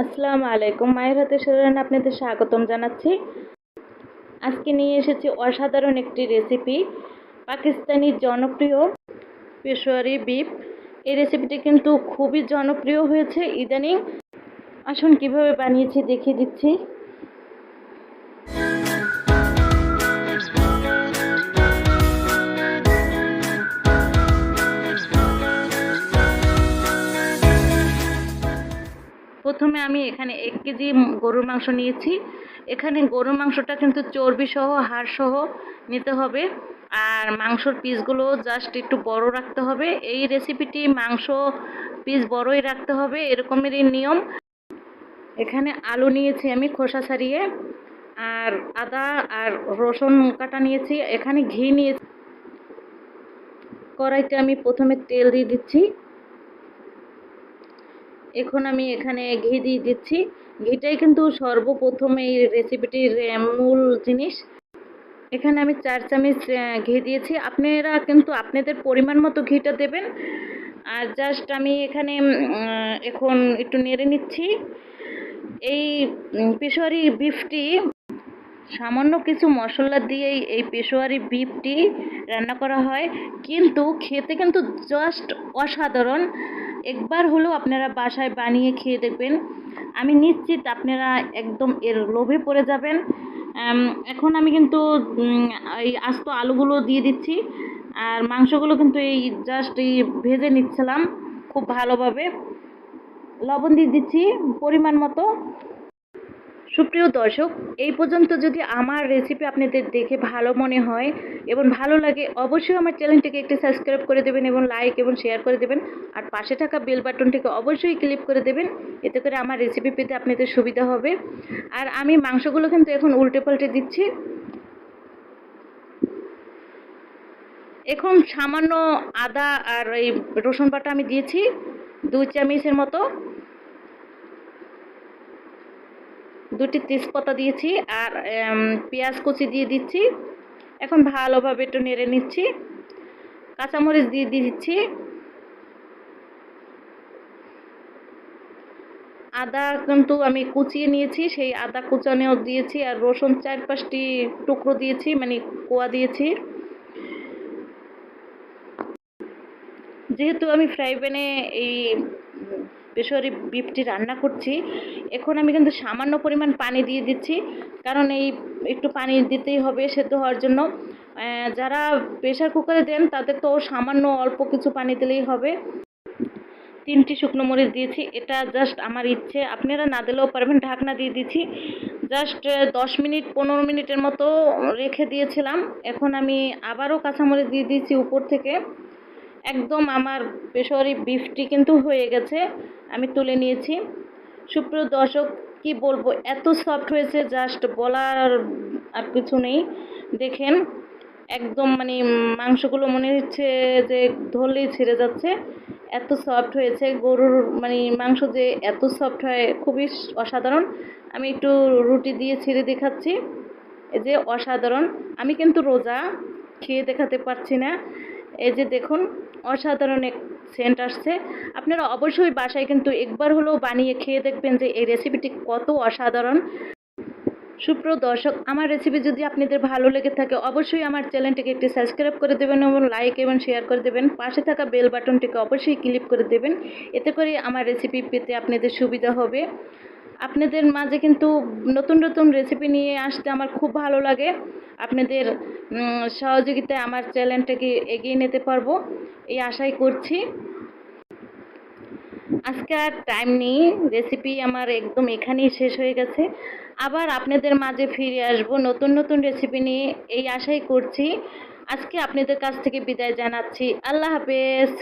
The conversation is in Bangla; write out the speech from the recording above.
আসসালামু আলাইকুম। মায়ের হাতে সরান আপনাদের স্বাগতম জানাচ্ছি। আজকে নিয়ে এসেছি অসাধারণ একটি রেসিপি পাকিস্তানি জনপ্রিয় পেশোয়ারি বিপ এই রেসিপিটি কিন্তু খুবই জনপ্রিয় হয়েছে। ইদানিং আসুন কীভাবে বানিয়েছি দেখিয়ে দিচ্ছি। প্রথমে আমি এখানে এক কেজি গরুর মাংস নিয়েছি। এখানে গরুর মাংসটা কিন্তু চর্বি সহ, হাড় সহ নিতে হবে। আর মাংসর পিসগুলো জাস্ট একটু বড় রাখতে হবে। এই রেসিপিটি মাংস পিস বড়ই রাখতে হবে, এরকমেরই নিয়ম। এখানে আলু নিয়েছি আমি খোসা ছাড়িয়ে। আর আদা আর রসুন কাটা নিয়েছি। এখানে ঘি নিয়েছি কড়াইতে আমি প্রথমে তেল দিয়ে দিচ্ছি। এখন আমি এখানে ঘি দিয়ে দিচ্ছি। ঘিটাই কিন্তু সর্বপ্রথম এই রেসিপিটির মূল জিনিস। এখানে আমি চার চামচ ঘি দিয়েছি। আপনারা কিন্তু আপনাদের পরিমাণ মতো ঘিটা দেবেন। আর জাস্ট আমি এখানে এখন একটু নেড়ে নিচ্ছি। এই পেশোয়ারি বিফটি সামান্য কিছু মশলা দিয়েই এই পেশোয়ারি বিফটি রান্না করা হয়। কিন্তু খেতে কিন্তু জাস্ট অসাধারণ। একবার হলেও আপনারা বাসায় বানিয়ে খেয়ে দেখবেন। আমি নিশ্চিত আপনারা একদম এর লোভে পড়ে যাবেন। এখন আমি কিন্তু এই আস্ত আলুগুলো দিয়ে দিচ্ছি। আর মাংসগুলো কিন্তু এই জাস্ট এই ভেজে নিচ্ছিলাম খুব ভালোভাবে। লবণ দিয়ে দিচ্ছি পরিমাণ মতো। সুপ্রিয় দর্শক, এই পর্যন্ত যদি আমার রেসিপি আপনাদের দেখে ভালো মনে হয় এবং ভালো লাগে, অবশ্যই আমার চ্যানেলটিকে একটি সাবস্ক্রাইব করে দেবেন এবং লাইক এবং শেয়ার করে দেবেন। আর পাশে থাকা বেল বাটনটিকে অবশ্যই ক্লিক করে দেবেন, এতে করে আমার রেসিপি পেতে আপনাদের সুবিধা হবে। আর আমি মাংসগুলো কিন্তু এখন উল্টে পাল্টে দিচ্ছি। এখন সামান্য আদা আর এই রসুন বাটা আমি দিয়েছি, দুই চামচের মতো। দুটি তেজপাতা দিয়েছি আর পেঁয়াজ কুচি দিয়ে দিচ্ছি। এখন ভালোভাবে একটু নেড়ে নিচ্ছি। কাঁচামরিচ দিয়ে দিচ্ছি। আদা কিন্তু আমি কুচিয়ে নিয়েছি, সেই আদা কুচানেও দিয়েছি আর রসুন চার পাঁচটি টুকরো দিয়েছি মানে কোয়া দিয়েছি। যেহেতু আমি ফ্রাই প্যানে এই পেশোয়ারি বিফটি রান্না করছি। এখন আমি কিন্তু সামান্য পরিমাণ পানি দিয়ে দিচ্ছি, কারণ এই একটু পানি দিতেই হবে সেদ্ধ হওয়ার জন্য। যারা প্রেশার কুকারে দেন, তাদের তো সামান্য অল্প কিছু পানি দিলেই হবে। তিনটি শুকনো মরিচ দিয়েছি, এটা জাস্ট আমার ইচ্ছে। আপনারা না দিলেও পারবেন, ঢাকনা দিয়ে দিচ্ছি জাস্ট দশ মিনিট, পনেরো মিনিটের মতো রেখে দিয়েছিলাম। এখন আমি আবারও কাঁচামরিচ দিয়ে দিয়েছি উপর থেকে। একদম আমার পেশোয়ারি বিফটি কিন্তু হয়ে গেছে, আমি তুলে নিয়েছি। সুপ্রিয় দর্শক, কি বলব, এত সফট হয়েছে জাস্ট বলার আর কিছু নেই। দেখেন, একদম মানে মাংসগুলো মনে হচ্ছে যে ধরলেই ছেড়ে যাচ্ছে। এত সফট হয়েছে, গরুর মানে মাংস যে এত সফট হয়, খুবই অসাধারণ। আমি একটু রুটি দিয়ে ছিঁড়ে দেখাচ্ছি। যে অসাধারণ। আমি কিন্তু রোজা খেয়ে দেখাতে পারছি না। এই যে দেখুন, অসাধারণ এক সেন্ট আসছে। আপনারা অবশ্যই বাসায় কিন্তু একবার হলেও বানিয়ে খেয়ে দেখবেন যে এই রেসিপিটি কত অসাধারণ। সুপ্রিয় দর্শক, আমার রেসিপি যদি আপনাদের ভালো লেগে থাকে, অবশ্যই আমার চ্যানেলটিকে একটি সাবস্ক্রাইব করে দেবেন এবং লাইক এবং শেয়ার করে দেবেন। পাশে থাকা বেল বাটনটিকে অবশ্যই ক্লিক করে দেবেন। এতে করে আমার রেসিপি পেতে আপনাদের সুবিধা হবে। আপনাদের মাঝে কিন্তু নতুন নতুন রেসিপি নিয়ে আসতে আমার খুব ভালো লাগে। আপনাদের সহযোগিতায় আমার চ্যানেলটাকে এগিয়ে নিতে পারব, এই আশাই করছি। আজকে আর টাইম নেই রেসিপি আমার একদম এখানেই শেষ হয়ে গেছে। আবার আপনাদের মাঝে ফিরে আসব, নতুন নতুন রেসিপি নিয়ে, এই আশাই করছি। আজকে আপনাদের কাছ থেকে বিদায় জানাচ্ছি। আল্লাহ হাফেজ।